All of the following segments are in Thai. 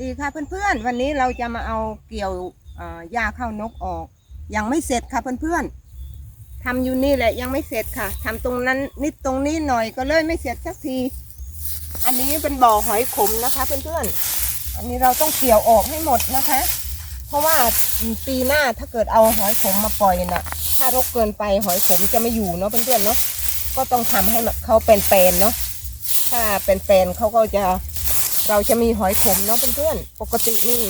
ดีค่ะเพื่อนๆ วันนี้เราจะมาเอาเกี่ยวเอ่อหญ้าข้าวนกออก ยังไม่เสร็จค่ะเพื่อนๆทำอยู่นี่แหละยังไม่เสร็จค่ะทำตรงนั้นนิดตรงนี้หน่อยก็เลยไม่เสร็จสักที อันนี้เป็นบ่อหอยขมนะคะเพื่อนๆ อันนี้เราต้องเกี่ยวออกให้หมดนะคะ เพราะว่าปีหน้าถ้าเกิดเอาหอยขมมาปล่อยน่ะ ถ้ารกเกินไปหอยขมจะไม่อยู่เนาะเพื่อนๆเนาะก็ต้องทำให้มันเขาเป็นแปนๆเนาะถ้าเป็นแปนๆเขาก็จะ เราจะมีหอยขมเนาะเพื่อนๆปกตินี่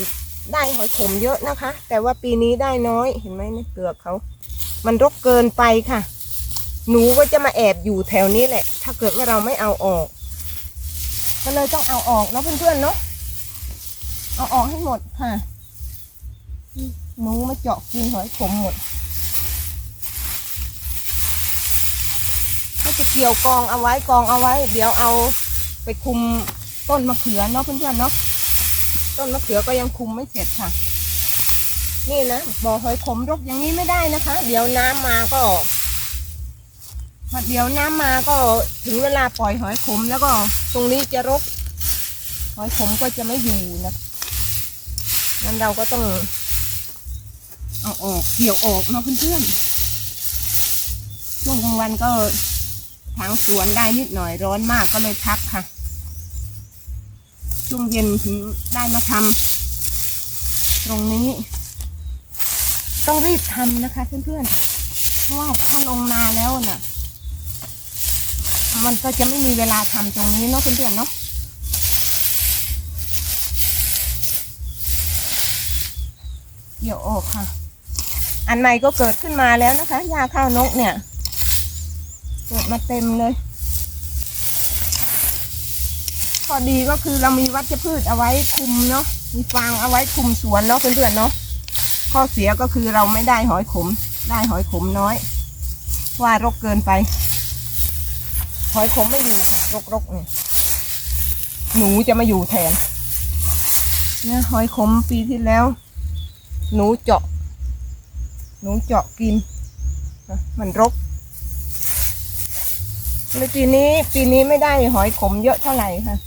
ได้หอยขมเยอะนะคะ แต่ว่าปีนี้ได้น้อยเห็นไหมในเปลือกเขา มันรกเกินไปค่ะ หนูก็จะมาแอบอยู่แถวนี้แหละ ถ้าเกิดว่าเราไม่เอาออกก็เลยต้องเอาออกเนาะเพื่อนๆเนาะเอาออกให้หมดค่ะหนูมาเจาะกินหอยขมหมดก็จะเกี่ยวกองเอาไว้กองเอาไว้ เดี๋ยวเอาไปคุม ต้นมะเขือเนาะเพื่อนๆเนาะต้นมะเขือก็ยังคุมไม่เสร็จค่ะ นี่นะบ่อหอยขมรกอย่างนี้ไม่ได้นะคะ เดี๋ยวน้ำมาก็เดี๋ยวน้ำมาก็ถึงเวลาปล่อยหอยขมแล้วก็ ตรงนี้จะรก หอยขมก็จะไม่อยู่นะงั้นเราก็ต้องเอาออกเกี่ยวออกเนาะเพื่อนๆช่วงกลางวันก็ทางสวนได้นิดหน่อยร้อนมากก็เลยพักค่ะ ช่วงเย็นถึงได้มาทำตรงนี้ ต้องรีบทำนะคะเพื่อนๆเพราะว่าถ้าลงนาแล้วน่ะ มันก็จะไม่มีเวลาทำตรงนี้เนาะเพื่อนๆเนาะเกี่ยวออกค่ะ อันใหม่ก็เกิดขึ้นมาแล้วนะคะหญ้าข้าวนกเนี่ย เกิดมาเต็มเลย ข้อดีก็คือเรามีวัชพืชเอาไว้คุมเนาะมีฟางเอาไว้คุมสวนเนาะเพื่อนๆเนาะข้อเสียก็คือเราไม่ได้หอยขม ได้หอยขมน้อย ว่ารกเกินไป หอยขมไม่อยู่ค่ะรกๆเนี่ยหนูจะมาอยู่แทนเนี่ยหอยขมปีที่แล้ว หนูเจาะ หนูเจาะกิน มันรกเลยปีนี้ปีนี้ไม่ได้หอยขมเยอะเท่าไหร่ค่ะ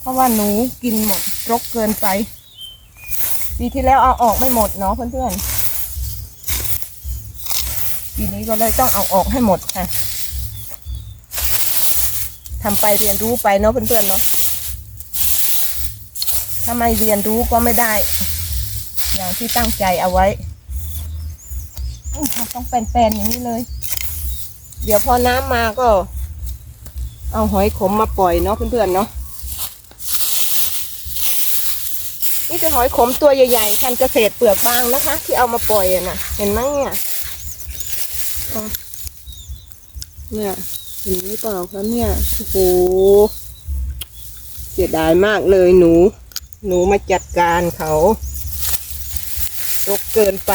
เพราะว่าหนูกินหมดรกเกินไปปีที่แล้วเอาออกไม่หมดเนาะเพื่อนๆปีนี้ก็เลยต้องเอาออกให้หมดค่ะทำไปเรียนรู้ไปเนาะเพื่อนๆเนาะถ้าไม่เรียนรู้ก็ไม่ได้ อย่างที่ตั้งใจเอาไว้ต้องเป็นๆอย่างนี้เลย เดี๋ยวพอน้ำมาก็ เอาหอยขมมาปล่อยเนาะเพื่อนๆเนาะ นี่เป็นหอยขมตัวใหญ่ๆพันเกษตรเปลือกบางนะคะ ที่เอามาปล่อยอะนะเห็นไหมเนี่ยเนี่ยเห็นหรือเปล่าคะเนี่ยโอ้โหเสียดายมากเลยหนู หนูมาจัดการเขารกเกินไป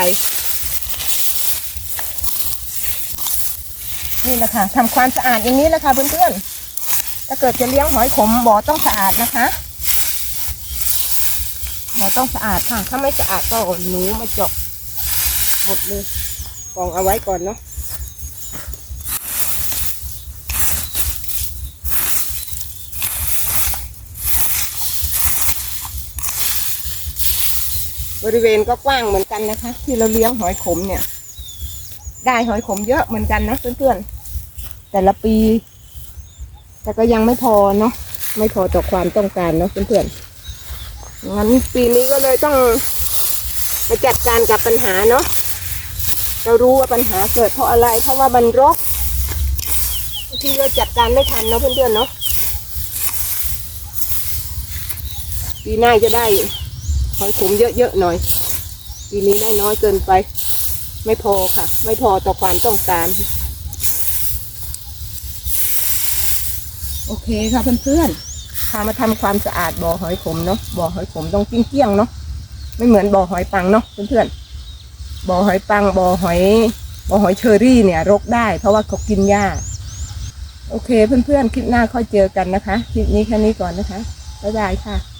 นี่แหละค่ะทำความสะอาดอย่างนี้แหละค่ะเพื่อนๆถ้าเกิดจะเลี้ยงหอยขมบ่อต้องสะอาดนะคะ บ่อต้องสะอาดค่ะ ถ้าไม่สะอาดก็หนูมาเจาะหมดเลยกองเอาไว้ก่อนเนาะบริเวณก็กว้างเหมือนกันนะคะ ที่เราเลี้ยงหอยขมเนี่ย ได้หอยขมเยอะเหมือนกันนะเพื่อนๆ แต่ละปี แต่ก็ยังไม่พอเนาะไม่พอต่อความต้องการเนาะเพื่อนๆ งั้นปีนี้ก็เลยต้องมาจัดการกับปัญหาเนาะเรารู้ว่าปัญหาเกิดเพราะอะไร เพราะว่ามันรกที่เราจัดการไม่ทันเนาะเพื่อนๆเนาะปีหน้าจะได้หอยขมเยอะๆหน่อย ปีนี้ได้น้อยเกินไป ไม่พอค่ะ ไม่พอต่อความต้องการโอเคค่ะเพื่อนๆามาทำความสะอาดบ่อหอยขมเนาะบ่อหอยขมต้องเกลี้ยงเนาะไม่เหมือนบ่อหอยปังเนาะเพื่อนๆบ่อหอยปังบ่อหอยบ่อหอยเชอรี่เนี่ย รกได้ เพราะว่าเขากินหญ้า โอเคเพื่อนๆคลิปหน้าค่อยเจอกันนะคะ คลิปนี้แค่นี้ก่อนนะคะบ๊ายบายค่ะ